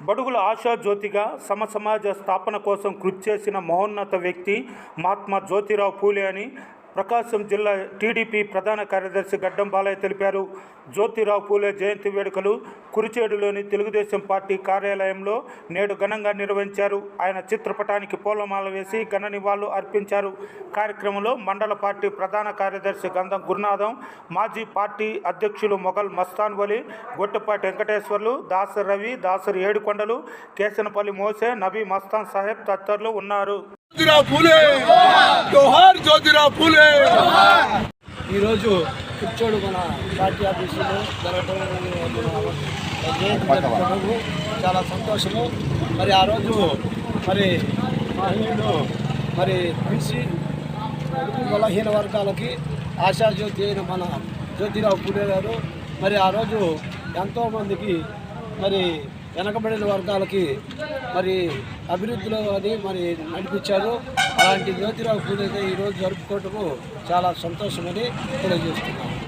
బడుగుల ఆశా జ్యోతిగా సమ సమాజ స్థాపన కోసం కృషి చేసిన మహోన్నత వ్యక్తి మహాత్మా జ్యోతిరావు పూలే అని ప్రకాశం జిల్లా టీడీపీ ప్రధాన కార్యదర్శి గడ్డం బాలయ్య తెలిపారు. జ్యోతిరావు పూలే జయంతి వేడుకలు కురిచేడులోని తెలుగుదేశం పార్టీ కార్యాలయంలో నేడు ఘనంగా నిర్వహించారు. ఆయన చిత్రపటానికి పూలమాల వేసి ఘన నివాళులు అర్పించారు. కార్యక్రమంలో మండల పార్టీ ప్రధాన కార్యదర్శి గంధం గురునాథం మాజీ పార్టీ అధ్యక్షులు మొఘల్ మస్తాన్ వలి గొట్టపాటి వెంకటేశ్వర్లు దాసరి రవి దాసరి ఏడుకొండలు కేసనపల్లి మోసే నబీ మస్తాన్ సాహెబ్ తదితరులు ఉన్నారు. జ్యోతిరావు పూలే! జోహార్ జ్యోతిరావు పూలే! ఈరోజు కూర్చోడు మన పార్టీ ఆఫీసులో జరగడం చాలా సంతోషము. మరి ఆ రోజు మరి మహిళలు మరి పిలిచి బలహీన వర్గాలకి ఆశాజ్యోతి అయిన మన జ్యోతిరావు పూలే గారు మరి ఆ రోజు ఎంతోమందికి మరి వెనకబడిన వర్గాలకి మరి అభివృద్ధిలో అది మరి నడిపించారు. అలాంటి జ్యోతిరావు పూజ ఈరోజు జరుపుకోవటము చాలా సంతోషమని తెలియజేస్తున్నాను.